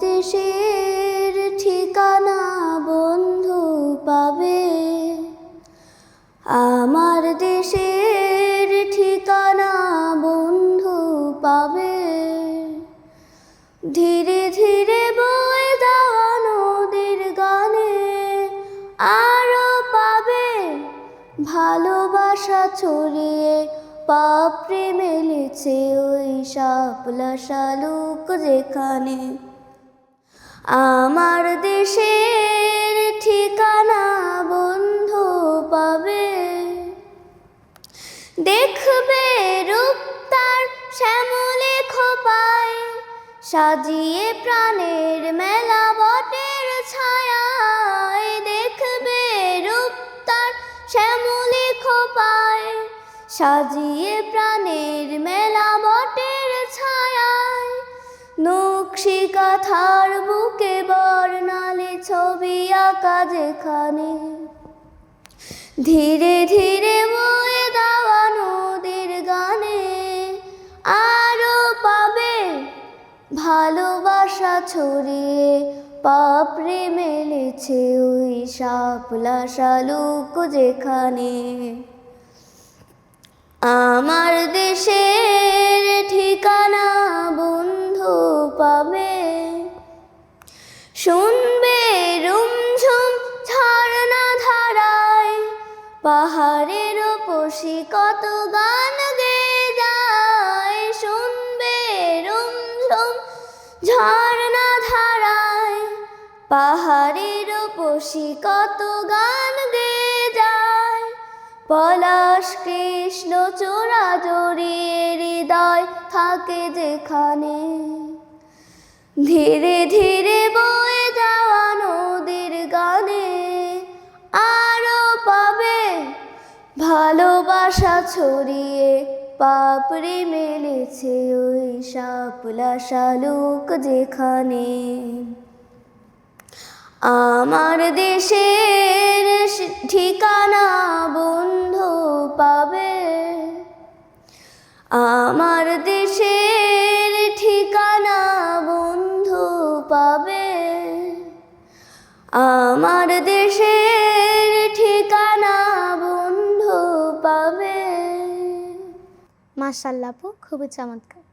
দেশের ঠিকানা বন্ধু পাবে। আমার দেশের ঠিকানা বন্ধু পাবে। ধীরে ধীরে বয়ে নদীর গানে আরও পাবে। ভালোবাসা ছড়িয়ে পাপড়ে মেলেছে ওই শাপলা শালুক যেখানে আমার দেশের ঠিকানা বন্ধু পাবে। দেখবে রূপ তার শ্যামলে খোপায়, সাজিয়ে প্রাণের মেলা বটের ছায়ায়। দেখবে রূপ তার শ্যামলে খোপায়, সাজিয়ে প্রাণের নকশি কাথার বুকে বর্ণালে ছবি আঁকা যেখানে। ধীরে ধীরে বয়ে দেওয়া নদীর গানে আরও পাবে ভালোবাসা ছড়িয়ে পাপড়ে মেলেছে ওই সাপলা শালুক যেখানে। আমার দেশের শুনবে রুমঝুম ঝর্ণা ধারায়। পাহাড়ের পশি কত গান গে যায়। শুনবে রুমঝুম ঝর্ণা ধারায়। পাহাড়ের পশি কত গান গে যায়। পলাশ কৃষ্ণ চোরা জড়িয়ে হৃদয় থাকে যেখানে। ধীরে ধীরে বয়ে ভালোবাসা ছড়িয়ে পাপড়ে মেলেছে ওই শাপলা শালুক যেখানে। আমার দেশের ঠিকানা বন্ধু পাবে। আমার দেশের ঠিকানা বন্ধু পাবে। আমার দেশের মাশাল্লাহ আপু খুবই চমৎকার।